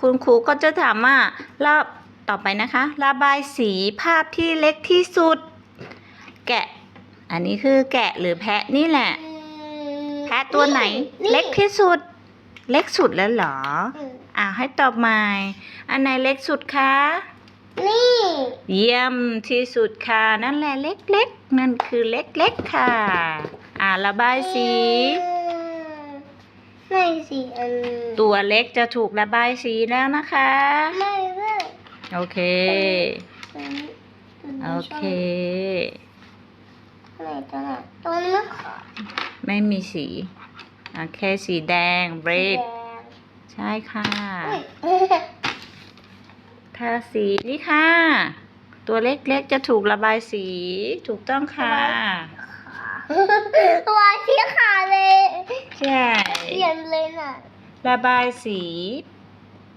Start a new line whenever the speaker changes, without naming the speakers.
คุณครูก็จะถามว่าระต่อไปนะคะ ระบายสีภาพที่เล็กที่สุด แกะ อันนี้คือแกะหรือแพะนี่แหละ แพะตัวไหน เล็กที่สุด เล็กสุดแล้วเหรอ
อืม
อ่าให้ตอบใหม่อันไหนเล็กสุดคะ
นี่
เยี่ยมที่สุดค่ะ นั่นแหละเล็กๆ นั่นคือเล็กๆค่ะ อ่าระบายสี
ไม่ สีอัน
ตัวเล็กจะถูกระบายสีแล้วนะคะ
ไม่ไม่
โอเค
ตัวนี้ตัวนี้
โอเค
ไหนตัวไหนตัวนี้ไม่ขอ
ไม่มีสีโอเคสีแดง
แด
red
ง
ใช่ค่ะ
อุ้ย
ถ้าสีนี่ค่ะ ตัวเล็กๆจะถูกระบายสีถูกต้องค่ะ
ตัวที่ขาดเลย
ใช่
เปลี่ยนเลยน่ะ
ระบายสี